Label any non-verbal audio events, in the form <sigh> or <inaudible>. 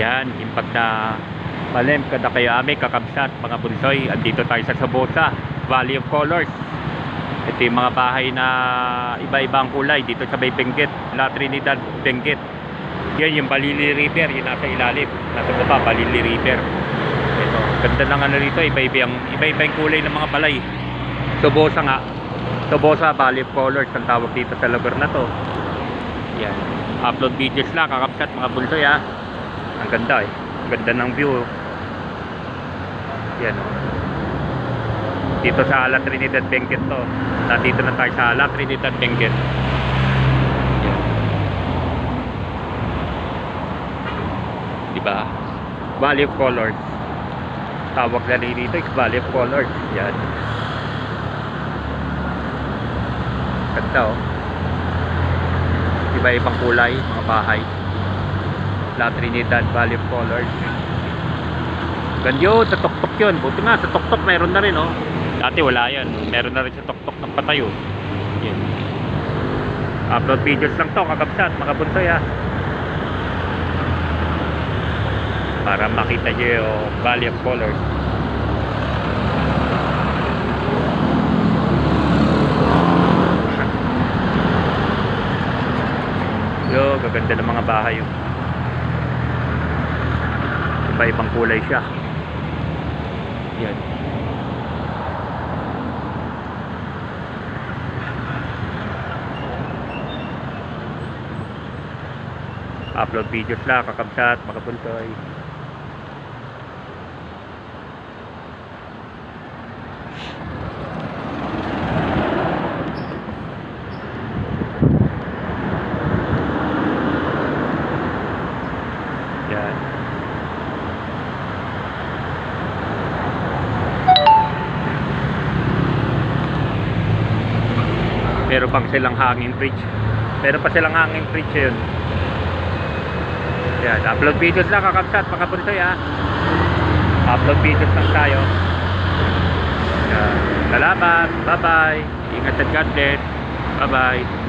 Yan, impact na Malem, kada kayo ame, kakabsat, mga bunsoy. Andito tayo sa Sabosa, Valley of Colors. Ito yung mga bahay na iba-ibang kulay dito sa Bay Benguet, La Trinidad, Benguet. Yan yung Balili River, yung nasa ilalim. Nasa baba, Balili River. Ito, ganda ng ano rito, iba-iba yung, iba-iba yung kulay ng mga balay. Sabosa nga. Sabosa Valley of Colors ang tawag dito sa lugar na to. Yan. Upload videos lang, kakapsat mga bunsoy ha. Ang ganda eh. Ganda ng view. Yan oh. Dito sa La Trinidad Benguet to. Nandito na tayo sa La Trinidad Benguet. Diba? Valley of Colors. Tawag na rin dito is Valley of Colors. Yan. Ganda oh. Iba-ibang kulay, mga bahay. La Trinidad Valley of Colors. Ganyo, sa tuktok yun. Buti nga, sa meron na rin, oh. Dati wala yan. Meron na rin sa tuktok ng patayo. Yan. Upload videos lang to, kakabsat, mga bunsoy, ha. Para makita nyo yung Valley of Colors. <laughs> Yo, gaganda ng mga bahay yun. Iba-ibang kulay siya. Yan. Upload videos lang, kakabsat, makapuntoy. Yan. Meron pang silang hanging bridge. Meron pa silang hanging bridge yun. Yan, upload videos lang kakabsat, mga punsoy. Upload videos lang tayo. Yan. Salamat, bye bye. Ingat at God bless. Bye bye.